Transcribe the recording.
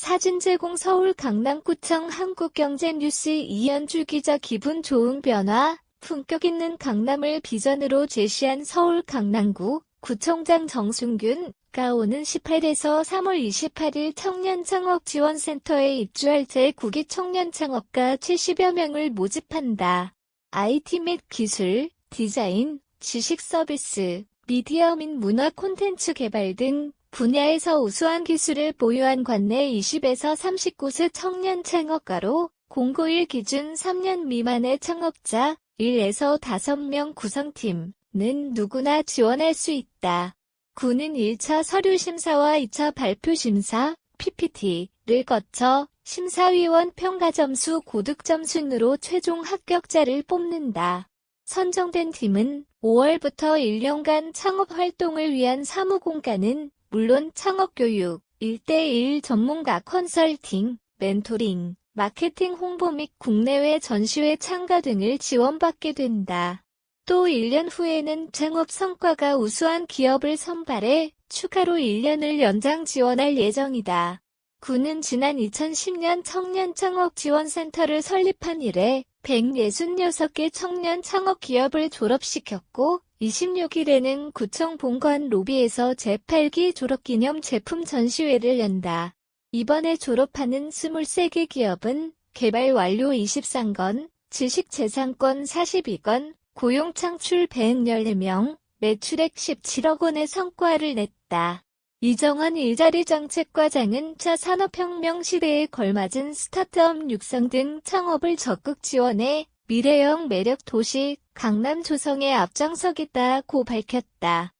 사진 제공 서울 강남구청 한국경제뉴스 이현주 기자 기분 좋은 변화, 품격 있는 강남을 비전으로 제시한 서울 강남구 구청장 정순균 가 오는 18에서 3월 28일 청년창업지원센터에 입주할 제9기 청년창업가 70여 명을 모집한다. IT 및 기술, 디자인, 지식 서비스, 미디어 및 문화 콘텐츠 개발 등 분야에서 우수한 기술을 보유한 관내 20에서 39세 청년 창업가로 091 기준 3년 미만의 창업자 1에서 5명 구성팀은 누구나 지원할 수 있다. 군은 1차 서류 심사와 2차 발표 심사, PPT를 거쳐 심사위원 평가 점수 고득 점 순으로 최종 합격자를 뽑는다. 선정된 팀은 5월부터 1년간 창업 활동을 위한 사무 공간은 물론 창업 교육, 1대1 전문가 컨설팅, 멘토링, 마케팅 홍보 및 국내외 전시회 참가 등을 지원받게 된다. 또 1년 후에는 창업 성과가 우수한 기업을 선발해 추가로 1년을 연장 지원할 예정이다. 군은 지난 2010년 청년 창업 지원센터를 설립한 이래 166개 청년 창업 기업을 졸업시켰고 26일에는 구청 본관 로비에서 제8기 졸업기념 제품 전시회를 연다. 이번에 졸업하는 23개 기업은 개발 완료 23건, 지식재산권 42건, 고용 창출 114명, 매출액 17억 원의 성과를 냈다. 이정환 일자리 정책과장은 차 산업혁명 시대에 걸맞은 스타트업 육성 등 창업을 적극 지원해 미래형 매력 도시 강남 조성에 앞장서겠다고 밝혔다.